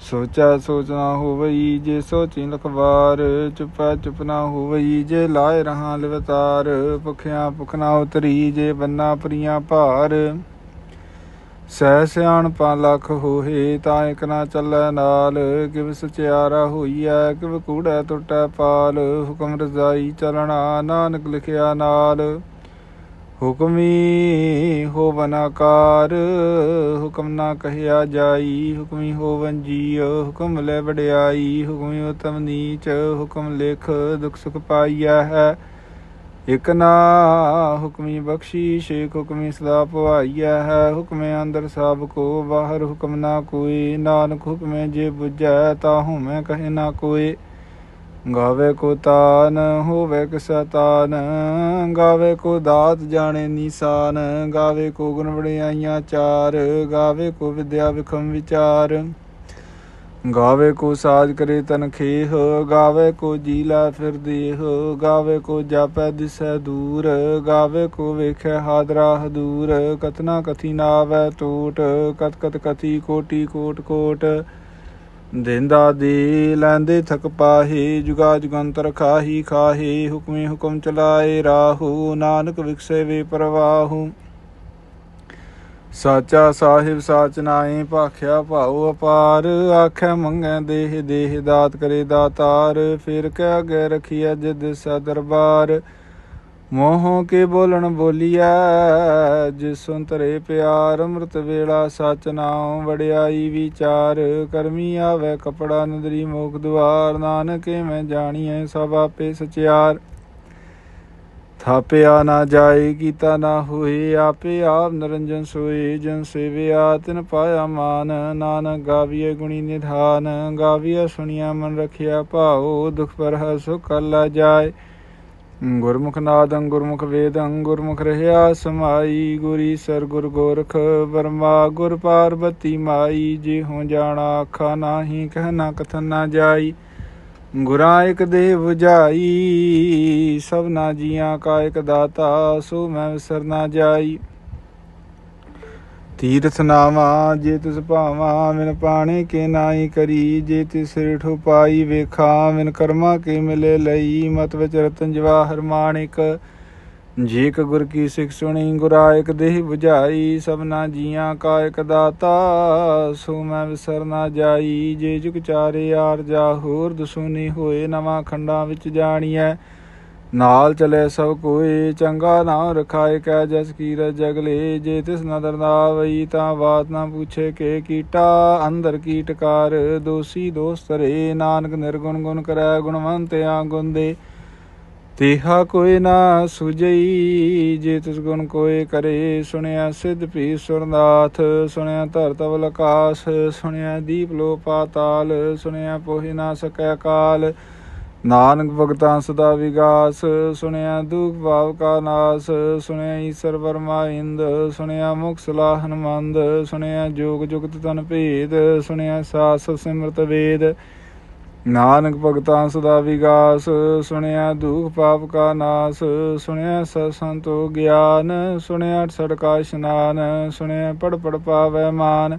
ਸੋਚਾ ਸੋਚ ਨਾ ਹੋਵਈ ਜੇ ਸੋਚੀ ਲਖਵਾਰ, ਚੁਪੈ ਚੁਪ ਨਾ ਹੋਵਈ ਜੇ ਲਾਇ ਰਹਾ ਲਵਤਾਰ, ਭੁਖਿਆ ਭੁਖ ਨਾ ਉਤਰੀ ਜੇ ਬੰਨਾ ਪਰੀਆਂ ਭਾਰ। ਸਹਿ ਸਿਆਣ ਪਾ ਲੱਖ ਹੋਏ ਤਾਂ ਇਕ ਨਾ ਚੱਲੈ ਨਾਲ। ਕਿਵ ਸਚਿਆਰਾ ਹੋਈਐ, ਕਿਵ ਕੂੜੈ ਟੁੱਟੈ ਪਾਲ। ਹੁਕਮ ਰਜ਼ਾਈ ਚਲਣਾ, ਨਾਨਕ ਲਿਖਿਆ ਨਾਲ। ਹੁਕਮੀ ਹੋਵਨ ਆਕਾਰ, ਹੁਕਮ ਨਾ ਕਹਿਆ ਜਾਈ, ਹੁਕਮੀ ਹੋਵਨ ਜੀਉ, ਹੁਕਮ ਲੈ ਵਡਿਆਈ, ਹੁਕਮੀ ਉਤਮ ਨੀਚ, ਹੁਕਮ ਲੇਖ ਦੁਖ ਸੁਖ ਪਾਈਆ ਹੈ। ਇਕ ਨਾ ਹੁਕਮੀ ਬਖਸ਼ੀ ਸ਼ੇਖ ਹੁਕਮੀ ਸਦਾ ਭਵਾਈਆ ਹੈ। ਹੁਕਮੇ ਅੰਦਰ ਸਭ ਕੋ ਬਾਹਰ ਹੁਕਮ ਨਾ ਕੋਈ, ਨਾਨਕ ਹੁਕਮੇ ਜੇ 부ਜੈ ਤਾ ਹਉਮੈ ਕਹੇ ਨਾ ਕੋਈ। ਗਾਵੇ ਕੋ ਤਾਨ, ਹੋਵੇ ਕਿਸਾ ਤਾਨ ਗਾਵੇ ਕੋ ਦਾਤ ਜਾਣੇ ਨਿਸ਼ਾਨ, ਗਾਵੇ ਕੋ ਗੁਣ ਵਡਿਆਈਆਂ ਚਾਰ, ਗਾਵੇ ਕੋ ਵਿਦਿਆ ਵਿਖਮ ਵਿਚਾਰ। ਗਾਵੇ ਕੋ ਸਾਜ ਕਰੇ ਤਨ ਖੇਹ, ਗਾਵੇ ਕੋ ਜੀਲਾ ਫਿਰ ਦੇਹ, ਗਾਵੇ ਕੋ ਜਾਪੈ ਦਿਸੈ ਦੂਰ, ਗਾਵੇ ਕੋ ਵੇਖੈ ਹਾਦਰਾ ਹਦੂਰ ਕਤਨਾ ਕਥੀ ਨਾਵੈ ਟੂਟ ਕਤ ਕਤ ਕਥੀ ਕੋਟੀ ਕੋਟ ਕੋਟ। ਦਿੰਦਾ ਦੇ ਲੈਂਦੇ ਥਕ ਪਾਹੇ, ਜੁਗਾ ਜੁਗੰਤਰ ਖਾਹੀ ਖਾਹੀ, ਹੁਕਮੀ ਹੁਕਮ ਚਲਾਏ, ਰਾਹੂ, ਨਾਨਕ ਵਿਖਸੇ ਵੇ ਪ੍ਰਵਾਹੂ। ਸਾਚਾ ਸਾਹਿਬ ਸਾਚ ਨਾਏ ਭਾਖਿਆ ਭਾਉ ਅਪਾਰ। ਆਖੈ ਮੰਗੈ ਦੇਹ ਦੇਹ ਦਾਤ ਕਰੇ ਦਾਤਾਰ। ਫਿਰ ਕਹਿ ਅਗੇ ਰਖੀਐ ਜਿਦ ਸਾ ਦਰਬਾਰ। ਮੋਹ ਕੇ ਬੋਲਣ ਬੋਲੀਐ, ਜਿਸ ਸੁੰਤਰੇ ਪਿਆਰ ਅੰਮ੍ਰਿਤ ਵੇਲਾ ਸਚ ਨਾਮ ਵਡਿਆਈ ਵਿਚਾਰ, ਕਰਮੀ ਆਵੇ ਕਪੜਾ ਨਦਰੀ ਮੋਖ ਦੁਆਰ, ਨਾਨਕੇ ਮੈਂ ਜਾਣੀਐ ਸਭ ਆਪੇ ਸਚਿਆਰ। ਥਾਪਿਆ ਨਾ ਜਾਏ, ਕੀਤਾ ਨਾ ਹੋਏ, ਆਪੇ ਆਪ ਨਰੰਜਨ ਸੋਏ, ਜਨ ਸੇਵਿਆ, ਤਿਨ ਪਾਇਆ ਮਾਨ, ਨਾਨਕ ਗਾਵੀਏ ਗੁਣੀ ਨਿਧਾਨ ਗਾਵੀਏ ਸੁਣਿਆ ਮਨ ਰਖਿਆ ਭਾਉ, ਦੁਖ ਪਰ ਹੈ ਸੁਖ ਅੱਲਾ ਜਾਏ। ਗੁਰਮੁਖ ਨਾਦੰ ਗੁਰਮੁਖ ਵੇਦੰ ਗੁਰਮੁਖ ਰਹਿਆ ਸਮਾਈ, ਗੁਰੀ ਸਰ ਗੁਰ ਗੋਰਖ ਵਰਮਾ, ਗੁਰ ਪਾਰਬਤੀ ਮਾਈ ਜੇ ਹੋ ਜਾਣਾ ਆਖਾ ਨਾਹੀ ਕਹਿਣਾ ਕਥਨ ਨਾ ਜਾਈ। ਗੁਰਾਂ ਇਕ ਦੇਹ ਜਾਈ, ਸਭਨਾ ਜੀਆਂ ਕਾ ਇਕ ਦਾਤਾ, ਸੋ ਮੈਂ ਵਿਸਰ ਨਾ ਜਾਈ। ਤੀਰਥ ਨਾਵਾ, ਜੇ ਤਿਸ ਭਾਵਾ ਮਿਨ ਪਾਣੇ ਕੇ ਨਾਈ ਕਰੀ। ਜੇ ਤਿਸ ਸਿਰ ਠੁਪਾਈ ਵੇਖਾ ਮਿਨ ਕਰਮਾ ਕੇ ਮਿਲੇ ਲਈ। ਮਤ ਵਿਚ ਰਤਨ ਜਵਾਹਰ ਮਾਣਿਕ ਜੇ ਕ ਗੁਰ ਕੀ ਸਿੱਖ ਸੁਣੀ ਗੁਰਾਇਕ ਦੇਹ 부ਝਾਈ ਸਭਨਾ ਜੀਆਂ ਕਾ ਇਕ ਦਾਤਾ, ਸੋ ਮੈਂ ਵਿਸਰ ਨਾ ਜਾਈ। ਜੇ ਜੁਗ ਚਾਰੇ ਆਰ ਜਾ ਹੋਰ ਦਸੂਨੀ ਹੋਏ, ਨਵਾਂ ਖੰਡਾਂ ਵਿੱਚ ਜਾਣੀਐ। ਨਾਲ ਚਲੇ ਸਭ ਕੋਏ ਚੰਗਾ ਨਾਮ ਰਖਾਏ ਕੈ ਜਸ ਕੀਰ ਜਗਲੇ ਜੇ ਤਿਸ ਨਦਰ ਨਾ ਆਵਈ ਤਾਂ ਬਾਤ ਨਾ ਪੁੱਛੇ ਕੇ ਕੀਟਾ, ਅੰਦਰ ਕੀਟਕਾਰ ਦੋਸੀ ਦੋਸਤ ਰੇ ਨਾਨਕ ਨਿਰਗੁਣ ਗੁਣ ਕਰੈ ਗੁਣਵੰਤ ਆ ਗੁਣ ਦੇ। ਤੇਹਾ ਕੋਈ ਨਾ ਸੁਜਈ, ਜੇ ਤਿਸ ਗੁਣ ਕੋਏ ਕਰੇ, ਸੁਣਿਆ ਸਿਧ ਪੀ ਸੁਰਨਾਥ, ਸੁਣਿਆ ਧਰ ਤਵਲ ਸੁਣਿਆ ਦੀਪ ਲੋ ਪਾਤਾਲ ਸੁਣਿਆ ਪੋਹਿ ਨਾ ਸਕੈ ਕਾਲ। ਨਾਨਕ ਭਗਤਾਂ ਸਦਾ ਵਿਗਾਸ, ਸੁਣਿਆ ਦੁਖ ਭਾਵ ਕਾ ਨਾਸ, ਸੁਣਿਆ ਈਸ਼ਰ ਵਰਮਾ ਇੰਦ, ਸੁਣਿਆ ਮੁਖ ਸਲਾਹਨ ਮੰਦ ਸੁਣਿਆ ਜੋਗ ਜੁਗਤ ਤਨ ਭੇਦ, ਸੁਣਿਆ ਸਾਸ ਸਿਮਰਤ ਵੇਦ। ਨਾਨਕ ਭਗਤਾਂ ਸਦਾ ਵਿਗਾਸ, ਸੁਣਿਆ ਦੁਖ ਪਾਪ ਕਾ ਨਾਸ, ਸੁਣਿਆ ਸਤ ਸੰਤੋ ਗਿਆਨ, ਸੁਣਿਆ ਸੜਕਾ ਇਸ਼ਨਾਨ, ਸੁਣਿਆ ਪੜ ਪੜ ਪਾਵੈ ਮਾਨ।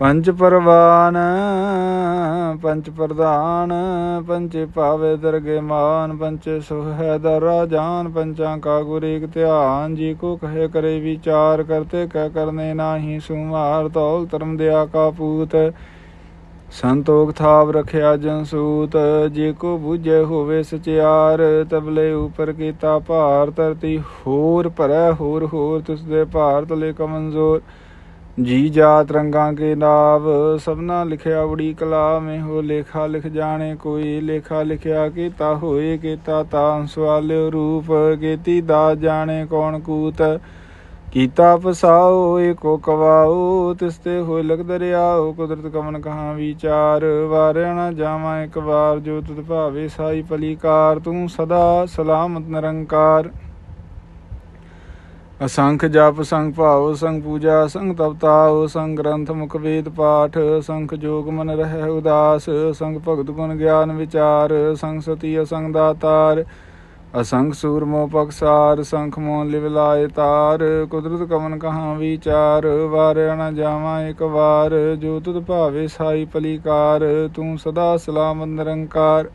ਪੰਜ ਪਰਵਾਨ, ਪੰਜ ਪ੍ਰਧਾਨ ਪੰਚੇ ਪਾਵੇ ਦਰਗੇ ਮਾਨ ਪੰਚੇ ਸੁਹੈ ਦਰਾ ਜਾਨ ਪੰਚਾਂ ਕਾ ਗੁਰ ਧਿਆਨ, ਜੀ ਕੋ ਕਹੇ ਕਰੇ ਵਿਚਾਰ, ਕਰਤੇ ਕਹਿ ਕਰਨੇ ਨਾਹੀ ਸੁਮਾਰ, ਤੌਲ ਧਰਮ ਦਿਆ ਕਾ ਪੂਤ। ਸੰਤੋਖ ਥਾਵ ਰਖਿਆ ਜਨਸੂਤ ਜੇ ਕੋ ਬੁਝੇ ਹੋਵੇ ਸਚਿਆਰ, ਤਬਲੇ ਉਪਰ ਕੀਤਾ ਭਾਰ, ਧਰਤੀ ਹੋਰ ਭਰੈ, ਹੋਰ ਹੋਰ, ਤਿਸ ਦੇ ਭਾਰ ਤਲੇ ਕਮਨਜ਼ੋਰ ਜੀ ਜਾਤ ਰੰਗਾਂ ਕੇ ਨਾਵ, ਸਭਨਾ ਲਿਖਿਆ ਬੜੀ ਕਲਾ ਮੇ ਹੋ ਲੇਖਾ ਲਿਖ ਜਾਣੇ ਕੋਈ, ਲੇਖਾ ਲਿਖਿਆ ਕੀਤਾ ਹੋਏ ਕੀਤਾ ਤਾਂ ਸਵਾਲਿਓ ਰੂਪ, ਕੀਤੀ ਦਾ ਜਾਣੇ ਕੌਣ ਕੂਤ। ਕੀਤਾ ਪਸਾਓ ਏਕੋ ਕਵਾਓ, ਤਿਸ ਤੇ ਹੋਏ ਲਗ ਦਰਿਆਓ, ਕੁਦਰਤ ਕਮਨ ਕਹਾ ਵਿਚਾਰ। ਵਾਰਿਆ ਨਾ ਜਾਵਾਂ ਇੱਕ ਵਾਰ, ਜੋ ਤੁਧ ਭਾਵੇ ਸਾਈ ਪਲੀਕਾਰ, ਤੂੰ ਸਦਾ ਸਲਾਮਤ ਨਿਰੰਕਾਰ। ਅਸੰਖ ਜਪ, ਸੰਗ ਭਾਉ, ਸੰਗ ਪੂਜਾ, ਸੰਗ ਤਪਤਾਉ ਸੰਗ ਗ੍ਰੰਥ, ਮੁਖ ਵੇਦ, ਪਾਠ, ਸੰਖ ਜੋਗ ਮਨ ਰਹਿ ਉਦਾਸ, ਸੰਗ ਭਗਤ ਗੁਣ ਗਿਆਨ ਵਿਚਾਰ, ਸੰਗ ਸਤੀ ਅਸੰਗ ਦਾਤਾਰ, ਅਸੰਖ ਸੂਰਮੋ ਪਕਸਾਰ, ਸੰਖ ਮੋਨ ਲਿਵਲਾਏ ਤਾਰ, ਕੁਦਰਤ ਕਮਨ ਕਹਾ ਵਿਚਾਰ ਵਾਰਿਆ ਨਾ ਜਾਵਾਂ ਇੱਕ ਵਾਰ, ਜੋ ਤੁਧ ਭਾਵੇ ਸਾਈ ਪਲੀਕਾਰ ਤੂੰ ਸਦਾ ਸਲਾਮ ਨਿਰੰਕਾਰ।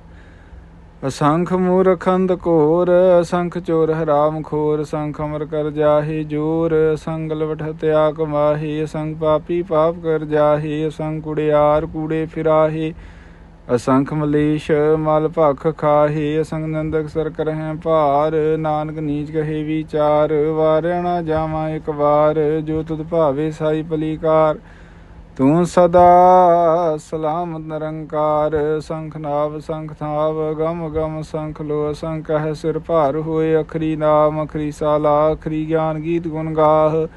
ਅਸੰਖ ਮੂਰਖੰਦ ਘੋਰ, ਅਸੰਖ ਚੋਰ ਹਰਾਮ ਖੋਰ, ਅਸੰਖ ਅਮਰ ਕਰ ਜਾਹੀ ਜੋਰ, ਅਸੰਗ ਲਵਟ ਹਤਿਆ ਕਮਾਹੇ ਅਸੰਖ ਪਾਪੀ ਪਾਪ ਕਰ ਜਾਹੀ, ਅਸੰਖ ਕੁੜਿਆਰ ਕੂੜੇ ਫਿਰਾਹੇ, ਅਸੰਖ ਮਲੇਸ਼ ਮਲ ਭਖ ਖਾਹੀ ਅਸੰਗ ਨੰਦਕ ਸਰ ਕਰਹਿ ਭਾਰ, ਨਾਨਕ ਨੀਚ ਕਹੇ ਵਿਚਾਰ, ਵਾਰਿਆ ਨਾ ਜਾਵਾਂ ਇੱਕ ਵਾਰ, ਜੋ ਤੁਧ ਭਾਵੇ ਸਾਈ ਪਲੀਕਾਰ ਤੂੰ ਸਦਾ ਸਲਾਮ ਨਿਰੰਕਾਰ, ਸੰਖ ਨਾਵ, ਸੰਖ ਥਾਵ, ਗਮ ਗਮ ਸੰਖ ਲੋ ਸੰਖ ਹੈ ਸਿਰ ਭਾਰ ਹੋਏ, ਅਖਰੀ ਨਾਮ, ਅਖਰੀ ਸਾਲਾ, ਅਖਰੀ ਗਿਆਨ ਗੀਤ ਗੁਣ ਗਾਹ,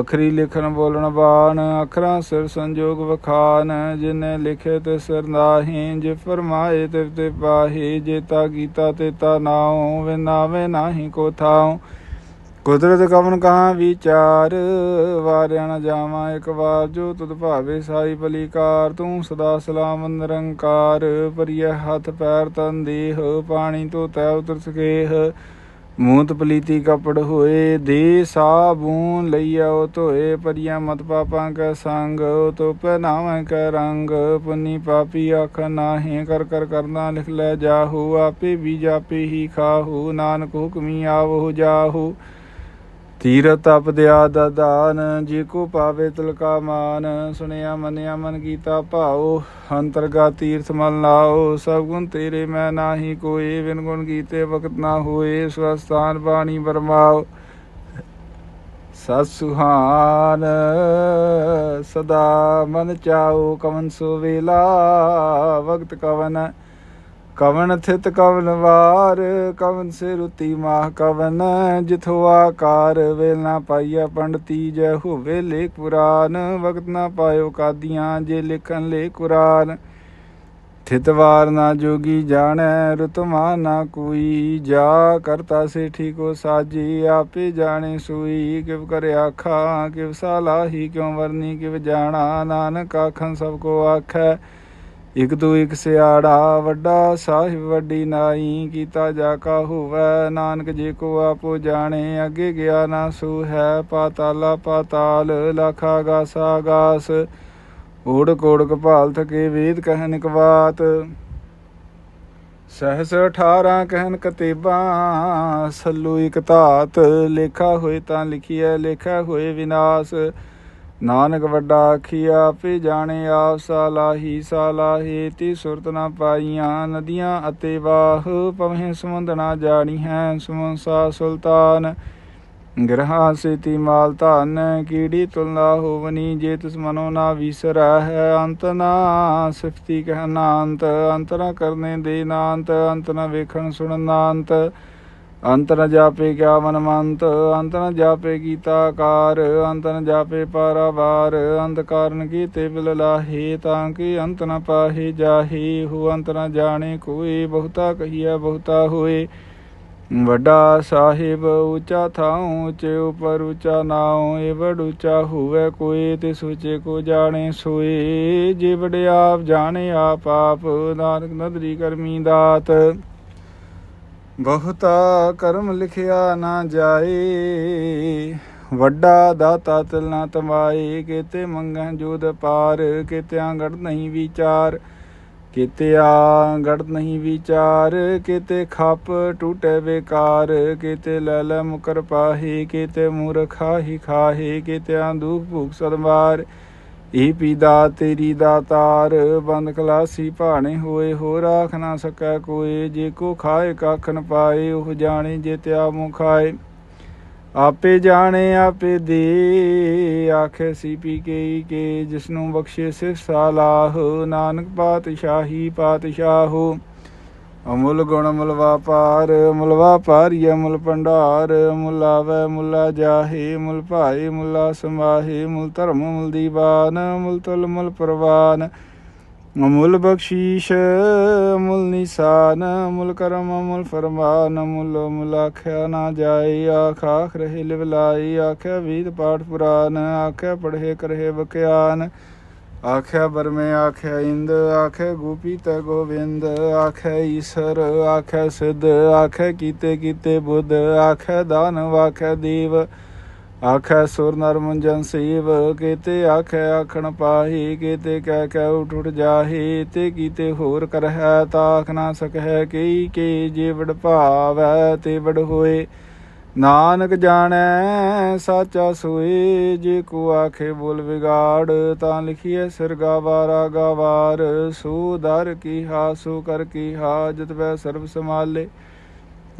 ਅਖਰੀ ਲਿਖਣ ਬੋਲਣ ਬਾਣ, ਅਖਰਾਂ ਸਿਰ ਸੰਜੋਗ ਵਖਾਨ, ਜਿਨੇ ਲਿਖੇ ਤੇ ਸਿਰ ਨਾਹੀ ਜੇ ਫਰਮਾਏ ਤੇ ਤੇ ਪਾਹੀ, ਜੇਤਾ ਕੀਤਾ ਤੇ ਤਾ ਨਾਉ, ਵੇ ਨਾਵੇਂ ਨਾਹੀ ਕੋ ਥਾਉ। ਕੁਦਰਤ ਕਵਨ ਕਹਾ ਵਿਚਾਰ, ਵਾਰਿਆ ਨਾ ਜਾਵਾਂ ਇੱਕ ਵਾਰ, ਜੋ ਤੁਧ ਭਾਵੇ ਸਾਈ ਪਲੀਕਾਰ ਤੂੰ ਸਦਾ ਸਲਾਮ ਨਿਰੰਕਾਰ ਪਰਿਐ ਹੱਥ ਪੈਰ ਤਨ ਦੇਹ, ਪਾਣੀ ਤੋਂ ਤੈ ਉਤਰ ਸਕੇਹ ਮੂਤ ਪਲੀਤੀ ਕਪੜ ਹੋਏ, ਦੇ ਸਾਬੂਨ ਲਈਓ ਧੋਏ ਪਰਿਆ ਮਤ ਪਾਪਾਂ ਕੈ ਸੰਗ ਤੋ ਪਹਿਨਾਵੇਂ ਕੈ ਰੰਗ, ਪੁਨੀ ਪਾਪੀ ਆਖ ਨਾਹੀ, ਕਰ ਕਰ ਕਰਨਾ ਲਿਖ ਲੈ ਜਾਹੂ, ਆਪੇ ਵੀ ਜਾਪੇ ਹੀ ਖਾਹੂ, ਨਾਨਕ ਹੁਕਮੀ ਆਵੋ ਜਾਹੂ। ਤੀਰ ਤਪ ਦਿਆ ਦਦਾਨ ਜੀ ਕੋ ਪਾਵੇ ਤਿਲਕਾ ਮਾਨ। ਸੁਣਿਆ, ਮੰਨਿਆ, ਮਨ ਕੀਤਾ ਭਾਉ ਅੰਤਰਗਾ ਤੀਰਥ ਮਨ ਲਾਓ। ਸਭ ਗੁਣ ਤੇਰੇ, ਮੈਂ ਨਾਹੀ ਕੋਏ। ਵਿਨ ਗੁਣ ਕੀਤੇ ਵਕਤ ਨਾ ਹੋਏ, ਸਵਸਥਾਨ ਬਾਣੀ ਬਰਮਾਓ ਸਤ ਸੁਹਾਨ, ਸਦਾ ਮਨ ਚਾਓ, ਕਵਨ ਸੋ ਵੇਲਾ, ਵਕਤ ਕਵਨ ਕਵਨ ਥਿਤ ਕਵਨ ਵਾਰ, ਕਵਨ ਸੇ ਰੁਤੀ ਮਾਹ ਕਵਨ, ਜਿਥੋ ਆਕਾਰ ਵੇਲ ਨਾ ਪਾਈਆ ਪੰਡਤੀ ਜੈ ਹੋਵੇ ਲੇਖ ਪੁਰਾਨ ਵਕਤ ਨਾ ਪਾਇਓ ਕਾਦੀਆਂ ਜੇ ਲਿਖਣ ਲੇ ਕੁਰਾਨ। ਥਿਤ ਵਾਰ ਨਾ ਜੋਗੀ ਜਾਣੈ ਰਤਮਾ ਨਾ ਕੋਈ, ਜਾ ਕਰਤਾ ਸੇ ਠੀਕੋ ਸਾਜੀ, ਆਪੇ ਜਾਣੇ ਸੂਈ, ਕਿਵ ਕਰ ਆਖਾ, ਕਿਵ ਸਾਲਾਹੀ, ਕਿਉ ਵਰਨੀ, ਕਿਵ ਜਾਣਾ, ਨਾਨਕ ਆਖੰ ਸਭ ਕੋ ਆਖੈ। ਇਕ ਤੂੰ ਇਕ ਸਿਆੜਾ ਵੱਡਾ ਸਾਹਿਬ ਵੱਡੀ ਨਾਈ ਕੀਤਾ ਜਾ ਕਾ ਹੋਵੈ ਨਾਨਕ ਜੀ ਕੋ ਆਪੋ ਜਾਣੇ, ਅੱਗੇ ਗਿਆ ਨਾ ਸੂ ਹੈ ਪਾਤਾਲਾ ਪਾਤਾਲ, ਲਖਾ ਗਾਸਾ ਗਾਸ। ਓੜ ਕੋੜ ਕਪਾਲ ਥਕੇ ਵੇਦ ਕਹਿਨ ਕਵਾਤ ਸਹਸ 18 ਕਹਿਨ ਕਤੇਬਾਂ, ਸੱਲੂ ਇਕ ਧਾਤ। ਲੇਖਾ ਹੋਏ ਤਾਂ ਲਿਖੀਐ, ਲੇਖਾ ਹੋਏ ਵਿਨਾਸ਼। ਨਾਨਕ ਵੱਡਾ ਆਖੀਆ ਆਪੇ ਜਾਣੇ ਆਪ ਸਾਲਾਹੀ ਸਾਲਾਹੀ ਤੀ ਸੁਰਤ ਨਾ ਪਾਈਆਂ ਨਦੀਆਂ ਅਤੇ ਵਾਹ ਪਵੇਂ ਸਮੁੰਦ ਨਾ ਜਾਣੀ ਹੈ ਸਮੁੰਸਾ ਸੁਲਤਾਨ। ਗ੍ਰਹਾ ਸੇਤੀ ਮਾਲ ਧਨ ਕੀੜੀ ਤੁਲਨਾ ਹੋਵਨੀ ਜੇ ਤਿਸ ਮਨੋ ਨਾ ਵਿਸਰੈ ਹੈ ਅੰਤ ਨਾ? ਸਿਫਤੀ ਕਹਿ ਨਾਂਤ ਅੰਤਰਾ ਕਰਨੇ ਦੇ ਨਾਂਤ, ਅੰਤ ਨਾ ਵੇਖਣ ਸੁਣਨ ਨਾ ਅੰਤ ਨ ਜਾਪੇ ਕਿਆ ਮਨ ਮੰਤ ਅੰਤ ਨ ਜਾਪੇ ਗੀਤਾਕਾਰ ਅੰਤ ਨ ਜਾਪੇ ਪਾਰਾਵਾਰ ਅੰਤ ਕਾਰਨ ਕੀਤੇ ਬਿਲ ਲਾਹੇ, ਤਾਂ ਕਿ ਅੰਤ ਨ ਪਾਹੇ ਜਾਹੇ, ਹੋ ਅੰਤ ਨ ਜਾਣੇ ਕੋਈ ਬਹੁਤਾ ਕਹੀਆ ਬਹੁਤਾ ਹੋਏ। ਵੱਡਾ ਸਾਹਿਬ ਉੱਚਾ ਥਾਉ, ਉੱਚੇ ਉਪਰ ਉੱਚਾ ਨਾਉ, ਏ ਵਡ ਉੱਚਾ ਹੋਵੇ ਕੋਈ ਤੇ ਸੋਚੇ ਕੋ ਜਾਣੇ ਸੋਏ। ਜੇ ਵਡ ਆਪ ਜਾਣੇ ਆਪ ਆਪ, ਨਾਨਕ ਨਦਰੀ ਕਰਮੀ ਦਾਤ। ਬਹੁਤਾ ਕਰਮ ਲਿਖਿਆ ਨਾ ਜਾਏ। ਵੱਡਾ ਦਾਤਾ ਤਿਲ ਨਾ ਤਮਾਏ। ਕਿਤੇ ਮੰਗਹਿ ਜੋਦ ਪਾਰ। ਕਿਤਿਆਂ ਗੜ ਨਹੀਂ ਵਿਚਾਰ। ਕਿਤੇ ਆ ਗੜ ਨਹੀਂ ਵਿਚਾਰ। ਕਿਤੇ ਖੱਪ ਟੂਟੇ ਬੇਕਾਰ। ਕਿਤੇ ਲੈ ਲੈ ਮੁਕਰ ਪਾਹੀ। ਕਿਤੇ ਮੂਰਖਾ ਹੀ ਖਾਹੀ। ਕਿਤਿਆਂ ਦੁਖ ਭੁਖ ਸਦਮਾਰ ਇਹ ਪੀਦਾ ਤੇਰੀ ਦਾਤਾਰ, ਬੰਦ ਕਲਾਸੀ ਭਾਣੇ ਹੋਏ ਹੋ ਰਾਖ ਨਾ ਸਕੈ ਕੋਏ, ਜੇ ਕੋ ਖਾਏ ਕੱਖ ਨ ਪਾਏ, ਉਹ ਜਾਣੇ ਜੇ ਤਿਆ ਮੁ ਖਾਏ। ਆਪੇ ਜਾਣੇ, ਆਪੇ ਦੇ, ਆਖੇ ਸੀ ਪੀ ਕੇ ਕੇ, ਜਿਸਨੂੰ ਬਖਸ਼ੇ ਸਿਰ ਸਾਲਾਹ ਨਾਨਕ ਪਾਤਸ਼ਾਹੀ ਪਾਤਸ਼ਾਹੋ। ਅਮੁੱਲ ਗੁਣ ਮੁਲ ਵਾਪਾਰ ਮੁਲ ਵਾਪਾਰੀ ਮੁਲ ਭੰਡਾਰ ਮੁਲ ਆਵੈ ਮੁਲਾ ਜਾਹੇ ਮੁੱਲ ਭਾਏ ਮੁਲਾ ਸਮਾਹੇ ਮੁਲ ਧਰਮ ਮੁਲ ਦੀਵਾਨ ਮੁਲ ਤੁਲ ਮੁਲ ਪ੍ਰਵਾਨ। ਮੁਲ ਬਖਸ਼ੀਸ਼ ਮੁਲ ਨਿਸ਼ਾਨ ਮੁਲ ਕਰਮ ਮੁਲ ਫਰਮਾਨ ਮੁਲ ਮੁਲ ਆਖਿਆ ਨਾ ਜਾਏ, ਆਖ ਆਖ ਰਹੇ ਲਿਵਲਾਈ ਆਖਿਆ ਵੀਦ ਪਾਠ ਪੁਰਾਨ, ਆਖਿਆ ਪੜ੍ਹੇ ਕਰਹਿ ਬਕਿਆਨ ਆਖਿਆ ਬਰਮੇ, ਆਖਿਆ ਇੰਦ, ਆਖਿਆ ਗੋਪੀ ਤੇ ਗੋਵਿੰਦ, ਆਖਿਆ ਈਸ਼ਰ, ਆਖਿਆ ਸਿੱਧ, ਆਖਿਆ ਕੀਤੇ ਕੀਤੇ ਬੁੱਧ, ਆਖਿਆ ਦਾਨਵ ਆਖਿਆ ਦੇਵ, ਆਖਿਆ ਸੁਰ ਨਰ ਮੁੰਜਨ ਸੇਵ, ਕੀਤੇ ਆਖੈ ਆਖਣ ਪਾਹੀ, ਕੀਤੇ ਕਹਿ ਕਹਿ ਉਠ ਉਠ ਜਾਹੀ, ਤੇ ਕੀਤੇ ਹੋਰ ਕਰਹਿ, ਤਾਖ ਨਾ ਸਕਹਿ, ਕਈ ਕੇ ਜੇ ਵਡ ਭਾਵੈ ਤੇ ਵਡ ਹੋਏ। ਨਾਨਕ ਜਾਣੈ, ਸਾਚਾ ਸੋਏ, ਜੇ ਕੋ ਆਖੇ ਬੋਲ ਵਿਗਾੜ, ਤਾਂ ਲਿਖੀਐ ਸਿਰ ਗਾਵਾਰਾ ਗਾਵਾਰ, ਸੋ ਦਰ ਕੀ ਹਾ, ਸੋ ਕਰ ਕੀ ਹਾ, ਜਤ ਵੈ ਸਰਬ ਸਮਾਲੇ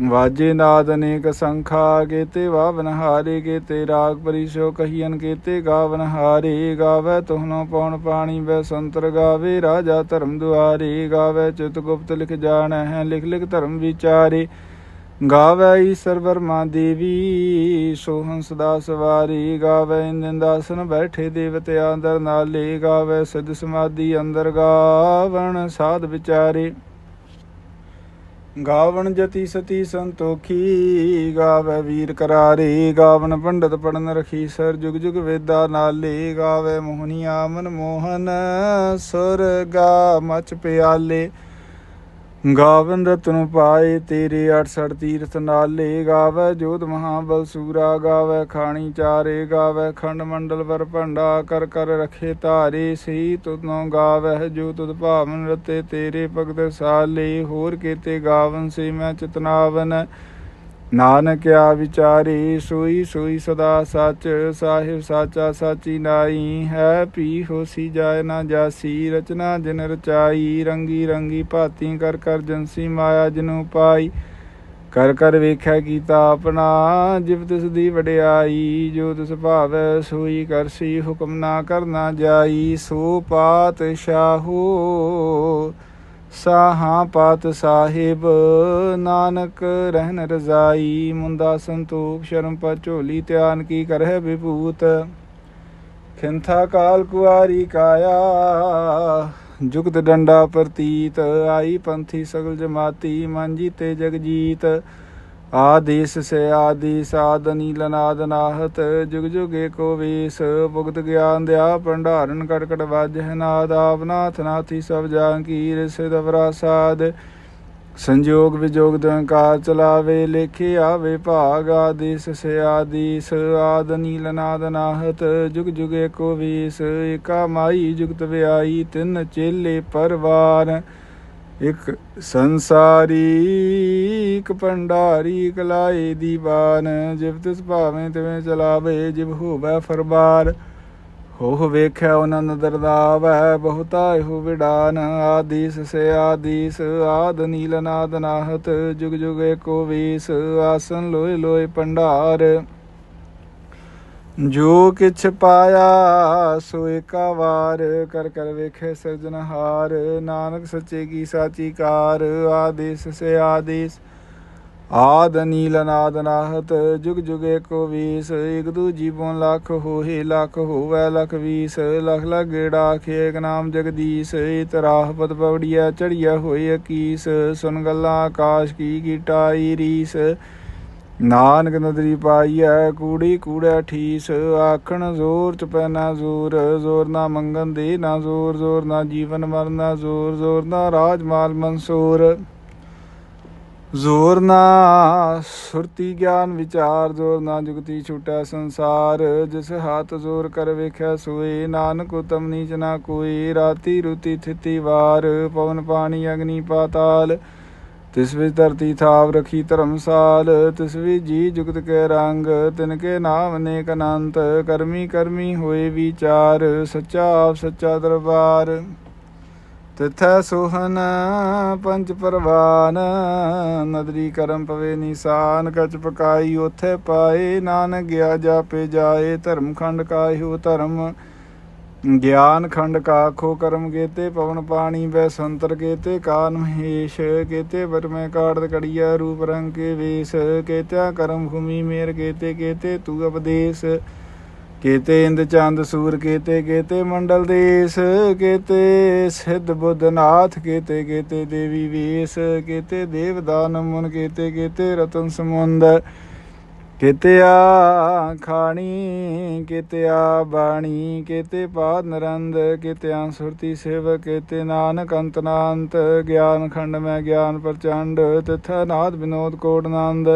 ਵਾਜੇ ਨਾਦ ਅਨੇਕ ਸੰਖਾ ਕੇਤੇ ਵਾਵਨ ਹਾਰੇ ਕੇਤੇ ਰਾਗ ਪਰਿਸ਼ੋ ਕਹੀਨ ਕੇਤੇ ਗਾਵਨ ਹਾਰੇ, ਗਾਵੇ ਤੁਹਨੋ ਪਉਣ ਪਾਣੀ, ਵੈ ਸੰਤਰ ਗਾਵੇ, ਰਾਜਾ ਧਰਮ ਦੁਆਰੇ, ਗਾਵੇ ਚਿਤ ਗੁਪਤ ਲਿਖ ਜਾਣੈ ਹੈ ਲਿਖ ਲਿਖ ਧਰਮ ਵਿਚਾਰੇ। ਗਾਵੈ ਈਸ਼ਰ ਵਰਮਾ ਦੇਵੀ ਸੋਹੰ ਸਦਾ ਸਵਾਰੀ, ਗਾਵੈ ਇੰਦਨ ਦਾਸਨ ਬੈਠੇ ਦੇਵਤਿਆਂ ਅੰਦਰ ਨਾਲੇ, ਗਾਵੈ ਸਿਧ ਸਮਾਧੀ ਅੰਦਰ ਗਾਵਣ ਸਾਧ ਵਿਚਾਰੇ। ਗਾਵਣ ਜਤੀ ਸਤੀ ਸੰਤੋਖੀ, ਗਾਵੇ ਵੀਰ ਕਰਾਰੇ, ਗਾਵਣ ਪੰਡਤ ਪੜਨ ਰਖੀ, ਸਰ ਜੁਗ ਜੁਗ ਵੇਦਾ ਨਾਲੇ, ਗਾਵੇ ਮੋਹਨੀਆ ਮਨ ਮੋਹਨ ਸੁਰ ਗਾ ਮਚ ਪਿਆਲੇ। ਗਾਵਨ ਰਤਨ ਪਾਏ ਤੇਰੇ 68 ਤੀਰਥ ਨਾਲੇ ਗਾਵੇ, ਜੋਤ ਮਹਾਬਲ ਸੂਰਾ ਗਾਵੇ, ਖਾਣੀ ਚਾਰੇ ਗਾਵੇ, ਖੰਡ ਮੰਡਲ ਵਰ ਭੰਡਾ ਕਰ ਕਰ ਰਖੇ ਧਾਰੇ, ਸਹੀ ਤੁਧਨੋਂ ਗਾਵੇ, ਜੋ ਤੁਧ ਭਾਵਨ ਰਤੇ ਤੇਰੇ ਭਗਤ ਸਾਲੇ, ਹੋਰ ਕੀਤੇ ਗਾਵਨ ਸੇ ਮੈਂ ਚਿਤਨਾਵਨ। ਨਾਨਕ ਆ ਵਿਚਾਰੇ, ਸੋਈ ਸੋਈ ਸਦਾ ਸੱਚ, ਸਾਹਿਬ ਸਾਚਾ ਸਾਚੀ ਨਾਈ, ਹੈ ਪੀ ਹੋਸੀ ਜਾਇ ਨਾ ਜਾਸੀ, ਰਚਨਾ ਜਿਨ ਰਚਾਈ, ਰੰਗੀ ਰੰਗੀ ਭਾਤੀ ਕਰ ਕਰ ਜਨਸੀ ਮਾਇਆ ਜਿਨੂ ਪਾਈ, ਕਰ ਕਰ ਵੇਖਿਆ ਕੀਤਾ ਆਪਣਾ, ਜਿਵ ਤਿਸ ਦੀ ਵਡਿਆਈ, ਜੋ ਤਿਸ ਭਾਵੈ ਸੋਈ ਕਰਸੀ ਹੁਕਮ ਨਾ ਕਰਨਾ ਜਾਈ, ਸੋ ਪਾਤਸ਼ਾਹੋ ਸਾਹਾਂ। ਪਾਤ ਸਾਹਿਬ, ਨਾਨਕ ਰਹਿਨ ਰਜ਼ਾਈ ਮੁੰਦਾ ਸੰਤੋਖ, ਸ਼ਰਮ ਪਾ ਝੋਲੀ, ਧਿਆਨ ਕੀ ਕਰਹਿ ਵਿਭੂਤ। ਖਿੰਥਾ ਕਾਲ ਕੁਆਰੀ ਕਾਇਆ, ਜੁਗਤ ਡੰਡਾ ਪ੍ਰਤੀਤ, ਆਈ ਪੰਥੀ ਸਗਲ ਜਮਾਤੀ, ਮਨ ਤੇ ਜਗਜੀਤ। ਆਦੇਸ ਸੇ ਆਦੀਸ ਆਦ ਨੀਲ ਨਾਦ ਨਾਹਤ, ਜੁਗ ਜੁਗ ਏਕੋ ਵੇਸ, ਭੁਗਤ ਗਿਆਨ ਦਿਆ ਭੰਡਾਰਨ ਕਟ ਕਟ ਵਾਜਹਿ ਨਾਦ ਆਵਨਾਥ ਨਾਥੀ ਸਭ ਜਾਂ ਕੀ ਰਿਸਿਦ ਵਰਾਸਾਦ। ਸੰਜੋਗ ਵਿਜੋਗ ਦੰਕਾਰ ਚਲਾਵੇ, ਲੇਖੇ ਆਵੇ ਭਾਗ, ਆਦੇਸ ਸੇ ਆਦੀਸ ਆਦ ਨੀਲ ਨਾਦ ਨਾਹਤ, ਜੁਗ ਜੁਗ ਏਕੋ ਵੇਸ, ਏਕਾ ਮਾਈ ਜੁਗਤ ਵਿਆਈ ਤਿੰਨ ਚੇਲੇ ਪਰਵਾਰ। ਇਕ ਸੰਸਾਰੀ, ਇਕ ਭੰਡਾਰੀ ਕਲਾਏ ਦੀਵਾਨ, ਜਿਵ ਤਿਸ ਭਾਵੇਂ ਤਿਵੇਂ ਚਲਾਵੇ, ਜਿਵ ਹੋਵੇ ਫਰਬਾਰ ਹੋਹ ਵੇਖਿਆ ਉਹਨਾਂ ਨਦਰ ਦਾਵੈ ਬਹੁਤਾ ਇਹੋ ਵਿਡਾਨ। ਆਦੀਸ ਸੇ ਆਦੀਸ, ਆਦ ਨੀਲ ਨਾਦ ਨਾਹਤ, ਜੁਗ ਜੁਗ ਏਕੋ ਵੀਸ, ਆਸਨ ਲੋਏ ਲੋਏ ਭੰਡਾਰ। ਜੋ ਕਿਛ ਪਾਇਆ ਸੋ ਏਕਾ ਵਾਰ ਕਰ ਕਰ ਵੇਖੇ ਸਿਰਜਨਹਾਰ ਨਾਨਕ ਸੱਚੇ ਕੀ ਸਾਚੀ ਕਾਰ ਆਦੇਸ ਸੇ ਆਦੇਸ। ਆਦ ਨੀਲ ਅਨਾਦ ਨਾਹਤ, ਜੁਗ ਜੁਗ ਏਕੋ ਵੀਸ। ਇਕ ਦੂਜੀ ਬੋਨ ਲੱਖ ਹੋਏ, ਲੱਖ ਹੋਵੇ ਲੱਖ ਵੀਸ। ਲਖ ਲਖ ਗੇੜਾ ਖੇਕ ਨਾਮ ਜਗਦੀਸ਼। ਇਤਰਾਹ ਪਤ ਪਵੜੀਆ ਚੜੀਆ ਹੋਏ ਅਕੀਸ। ਸੁਨ ਗੱਲਾਂ ਆਕਾਸ਼ ਕੀ ਕੀਟਾਈ ਰੀਸ। ਨਾਨਕ ਨਦਰੀ ਪਾਈਐ, ਕੂੜੀ ਕੂੜਾ ਠੀਸ, ਆਖਣ ਜ਼ੋਰ ਚ ਪੈਨਾ ਜ਼ੋਰ ਜ਼ੋਰ ਨਾ ਮੰਗਨ ਦੇ ਨਾ ਜ਼ੋਰ ਜ਼ੋਰ ਨਾ ਜੀਵਨ ਮਰਨ ਨਾ ਜ਼ੋਰ ਜ਼ੋਰ ਨਾ ਰਾਜ ਮਾਲ ਮਨਸੂਰ। ਜ਼ੋਰ ਨਾ ਸੁਰਤੀ ਗਿਆਨ ਵਿਚਾਰ, ਜ਼ੋਰ ਨਾ ਜੁਗਤੀ ਛੁਟੈ ਸੰਸਾਰ, ਜਿਸ ਹੱਥ ਜ਼ੋਰ ਕਰ ਵੇਖਿਆ ਸੋਏ, ਨਾਨਕ ਉਤਮ ਨੀਚ ਨਾ ਕੋਈ ਰਾਤੀ ਰੁਤੀ ਥਿਤੀ ਵਾਰ, ਪਵਨ ਪਾਣੀ ਅਗਨੀ ਪਾਤਾਲ। ਤਿਸ ਵਿੱਚ ਧਰਤੀ ਥਾਵ ਰਖੀ ਧਰਮਸਾਲ, ਤਿਸ ਵਿੱਚ ਜੀ ਜੁਗਤ ਕੇ ਰੰਗ, ਤਿਨ ਕੇ ਨਾਮ ਅਨੇਕ ਅਨੰਤ, ਕਰਮੀ ਕਰਮੀ ਹੋਏ ਵਿਚਾਰ, ਸੱਚਾ ਆਪ ਸੱਚਾ ਦਰਬਾਰ। ਤਿਥੈ ਸੋਹਨ ਪੰਜ ਪਰਵਾਨ, ਨਦਰੀ ਕਰਮ ਪਵੇ ਨਿਸ਼ਾਨ, ਕਚ ਪਕਾਈ ਉਥੇ ਪਾਏ, ਨਾਨਕ ਗਿਆ ਜਾਪੇ ਜਾਏ ਧਰਮ ਖੰਡ ਕਾਹਿਓ ਧਰਮ। ਗਿਆਨ ਖੰਡ ਕਾਖੋ ਕਰਮ ਕੇਤੇ ਪਵਨ ਪਾਣੀ ਬੈ ਸੰਤਰ ਕੇਤੇ ਕਾਨ ਮਹੇਸ਼ ਕੇਤੇ ਵਰ ਮੈਂ ਕਾੜਦ ਕੜੀਆ ਰੂਪ ਰੰਗ ਕੇ ਵੇਸ, ਕੇਤਿਆ ਕਰਮ ਭੂਮੀ ਮੇਰ ਕੇਤੇ ਕੇਤੇ ਤੂ ਉਪਦੇਸ ਕੇਤੇ ਇੰਦ ਚੰਦ ਸੂਰ ਕੇਤੇ ਕੇਤੇ ਮੰਡਲ ਦੇਸ, ਕੇਤੇ ਸਿੱਧ ਬੁੱਧ ਨਾਥ ਕੇਤੇ ਕੇਤੇ ਦੇਵੀ ਵੇਸ, ਕੇਤੇ ਦੇਵ ਦਾਨ ਕੇਤੇ ਕੇਤੇ ਰਤਨ ਸਮੁੰਦ ਕਿਤਿਆ ਖਾਣੀ ਕਿਤਿਆ ਬਾਣੀ, ਕੇਤੇ ਪਾਦ ਨਰੰਦ ਕਿਤਿਆ ਸੁਰਤੀ ਸੇਵ ਕਿਤੇ ਨਾਨਕ ਅੰਤਨਾੰਤ ਗਿਆਨ ਖੰਡ ਮੈਂ ਗਿਆਨ ਪ੍ਰਚੰਡ, ਤਿਥੈ ਨਾਦ ਵਿਨੋਦ ਕੋਟ ਆਨੰਦ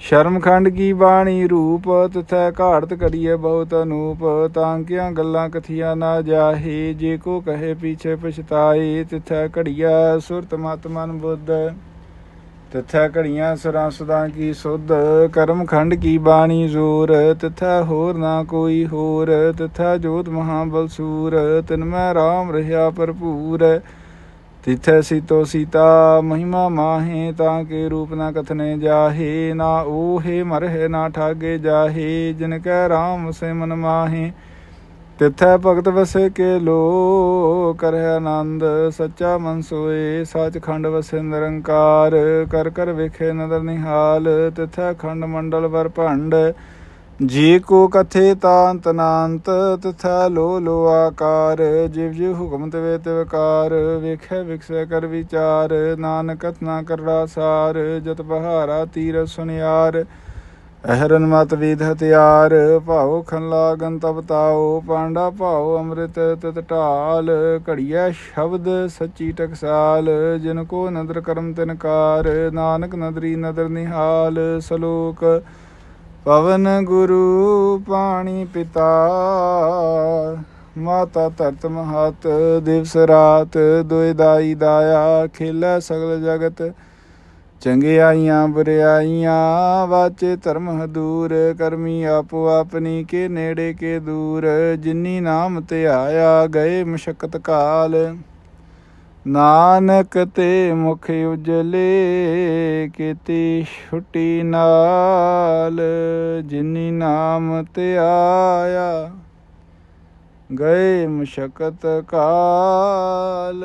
ਸ਼ਰਮ ਖੰਡ ਕੀ ਬਾਣੀ ਰੂਪ, ਤਿਥੈ ਘਾੜਤ ਕਰੀਏ ਬਹੁਤ ਅਨੂਪ ਤਾਂਕਿਆਂ ਗੱਲਾਂ ਕਥੀਆਂ ਨਾ ਜਾਹੀ, ਜੇ ਕੋ ਕਹੇ ਪੀਛੇ ਪਛਤਾਏ ਤਿਥੈ ਘੜੀਆ ਸੁਰਤ ਮਤ ਮਨ ਬੁੱਧ। ਤਿਥੈ ਘੜੀਆਂ ਸੁਰਾਂ ਸੁਦਾਂ ਕੀ ਸੁਧ, ਕਰਮ ਖੰਡ ਕੀ ਬਾਣੀ ਜ਼ੋਰ, ਤਿਥੈ ਹੋਰ ਨਾ ਕੋਈ ਹੋਰ, ਤਿਥੈ ਜੋਤ ਮਹਾਬਲ ਬਲਸੂਰ ਤਿਨ ਮੈਂ ਰਾਮ ਰਹਾ ਭਰਪੂਰ। ਤਿਥੈ ਸੀਤੋ ਸੀਤਾ, ਮਹਿਮਾ ਮਾਹੇ, ਤਾਂ ਕੇ ਰੂਪ ਨਾ ਕਥਨੇ ਜਾਹੇ, ਨਾ ਓਹੇ ਮਰਹਿ, ਨਾ ਠਾਗੇ ਜਾਹੇ, ਜਿਨ ਕੈ ਰਾਮ ਸੇ ਮਨ ਮਾਹੇ। ਤਿਥੈ ਭਗਤ ਵਸੇ ਕੇ ਲੋ ਕਰਹਿ ਆਨੰਦ ਸੱਚਾ ਮਨ ਸੋਏ, ਸੱਚਖੰਡ ਵਸੇ ਨਿਰੰਕਾਰ, ਕਰ ਕਰ ਵੇਖੇ ਨਦਰ ਨਿਹਾਲ, ਤਿਥੈ ਖੰਡ ਮੰਡਲ ਵਰ ਭੰਡ, ਜੀ ਕੋ ਕਥੇ ਤਾਂਤ ਨਾੰਤ, ਤਿਥੈ ਲੋ ਲੋ ਆਕਾਰ, ਜਿਵ ਜਿਵ ਹੁਕਮ ਤਵੇ ਤਿਵਕਾਰ ਵੇਖੈ ਵਿਖਸੈ ਕਰ ਵਿਚਾਰ, ਨਾਨਕਤ ਨਾ ਕਰੜਾ ਸਾਰ, ਜਤ ਬਹਾਰਾ ਤੀਰ ਸੁਨਿਆਰ ਅਹਰਨ ਮਤ ਵੀਧ ਹਥਿਆਰ ਭਾਉ ਖੰਲਾ ਲਾਗਨ ਤਾਉ, ਪਾਂਡਾ ਭਾਉ ਅੰਮ੍ਰਿਤ ਤਤ ਢਾਲ, ਘੜੀਐ ਸ਼ਬਦ ਸੱਚੀ ਟਕਸਾਲ, ਜਿਨ ਕੋ ਨਦਰ ਕਰਮ ਤਿਨਕਾਰ ਨਾਨਕ ਨਦਰੀ ਨਦਰ ਨਿਹਾਲ, ਸਲੋਕ ਪਵਨ ਗੁਰੂ ਪਾਣੀ ਪਿਤਾ, ਮਾਤਾ ਧਰਤ ਮਹਤ, ਦਿਵਸ ਰਾਤ, ਦੁਇ ਦਾਈ ਦਾਇਆ, ਖੇਲੇ ਸਗਲ ਜਗਤ ਚੰਗਿਆਈਆਂ, ਬੁਰਿਆਈਆਂ, ਵਾਚੇ ਧਰਮ ਹਦੂਰ, ਕਰਮੀ ਆਪੋ ਆਪਣੀ ਕੇ ਨੇੜੇ ਕੇ ਦੂਰ, ਜਿਨੀ ਨਾਮ ਤੇ ਆਇਆ ਗਏ ਮੁਸ਼ਕਤ ਕਾਲ। ਨਾਨਕ ਤੇ ਮੁਖ ਉਜਲੇ, ਕੀਤੀ ਛੁੱਟੀ ਨਾਲ, ਜਿਨੀ ਨਾਮ ਤੇ ਆਇਆ ਗਏ ਮੁਸ਼ਕਤ ਕਾਲ।